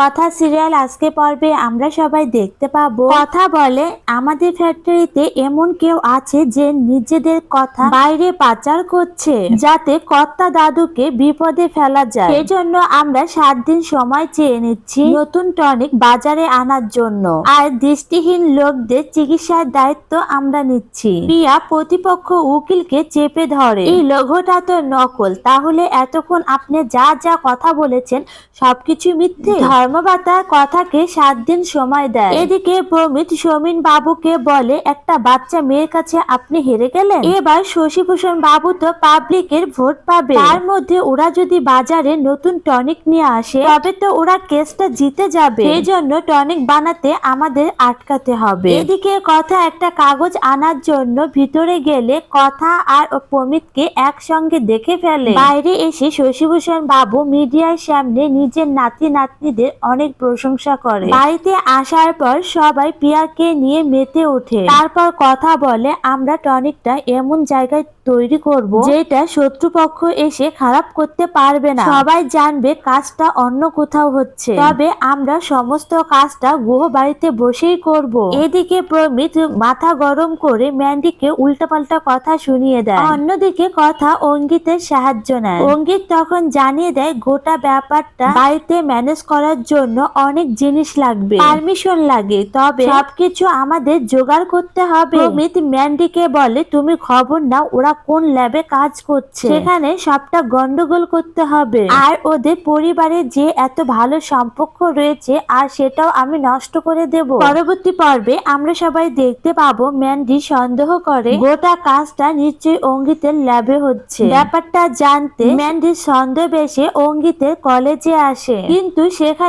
কথা সিরিয়াল আজকে পর্বে আমরা সবাই দেখতে পাবো। কথা বলে, আমাদের ফ্যাক্টরিতে এমন কেউ আছে যে নিজেদের কথা বাইরে পাচার করছে, যাতে কর্তা দাদুকে বিপদে ফেলা যায়। সেজন্য আমরা সাত দিন সময় চেয়ে নিচ্ছি নতুন টনিক বাজারে আনার জন্য। আর দৃষ্টিহীন লোকদের চিকিৎসার দায়িত্ব আমরা নিচ্ছি। প্রিয়া প্রতিপক্ষ উকিলকে চেপে ধরে, এই লঘুটা তো নকল, তাহলে এতক্ষণ আপনি যা যা কথা বলেছেন, সবকিছু মিথ্যে? ধর্মবাতার কথাকে সাত দিন সময় দেয়। এদিকে প্রমিত সমীন বাবুকে বলে, একটা বাচ্চা মেয়ের কাছে আপনি হেরে গেলেন? এবার শশীভূষণ বাবু তো পাবলিকের ভোট পাবে। তার মধ্যে ওরা যদি বাজারে নতুন টনিক নিয়ে আসে, তবে তো ওরা কেসটা জিতে যাবে। সেই জন্য টনিক বানাতে আমাদের আটকাতে হবে। এদিকে কথা একটা কাগজ আনার জন্য ভিতরে গেলে কথা আর প্রমিতকে একসঙ্গে দেখে ফেলে। বাইরে এসে শশীভূষণ বাবু মিডিয়ার সামনে নিজের নাতি নাতনিদের অনেক প্রশংসা করে। বাড়িতে আসার পর সবাই পিয়াকে নিয়ে মেতে ওঠে। তারপর কথা বলে, আমরা টনিকটা এমন জায়গায় তৈরি করব যেটা শত্রুপক্ষ এসে খারাপ করতে পারবে না। সবাই জানবে কাজটা অন্য কোথাও হচ্ছে। তবে আমরা সমস্ত কাজটা গুহ বাড়িতে বসেই করব। এদিকে প্রমিত মাথা গরম করে ম্যান্ডিকে উল্টাপাল্টা কথা শুনিয়ে দেয়। অন্যদিকে কথা অঙ্গিতের সাহায্য নেয়। অঙ্গিত তখন জানিয়ে দেয়, গোটা ব্যাপারটা বাড়িতে ম্যানেজ করার জন্য অনেক জিনিস লাগবে। পারমিশন লাগে তবে সবকিছু আমাদের জোগাড় করতে হবে। প্রমিত ম্যান্ডিকে বলে তুমি খবর নাও ওরা কোন ল্যাবে কাজ করছে? সেখানে সবটা গন্ডগোল করতে হবে। আর ওদের পরিবারে যে এত ভালো সম্পর্ক রয়েছে আর সেটাও আমি নষ্ট করে দেব। পরবর্তী পর্বে আমরা সবাই দেখতে পাবো ম্যান্ডি সন্দেহ করে গোটা কাজটা নিশ্চয়ই অঙ্গিতের ল্যাবে হচ্ছে। ব্যাপারটা জানতে ম্যান্ডি সন্দেহ বেশে অঙ্গিতের কলেজে আসে। কিন্তু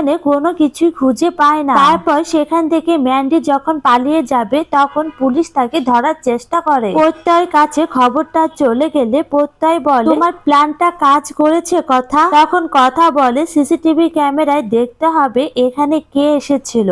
সেখানে কোনো কিছুই খুঁজে পায় না। তারপর সেখান থেকে ম্যান্ডি যখন পালিয়ে যাবে, তখন পুলিশ তাকে ধরার চেষ্টা করে। প্রত্যয়ের কাছে খবরটা চলে গেলে প্রত্যয় বলে, তোমার প্ল্যানটা কাজ করেছে, কথা? তখন কথা বলে, সিসিটিভি ক্যামেরায় দেখতে হবে এখানে কে এসেছিল।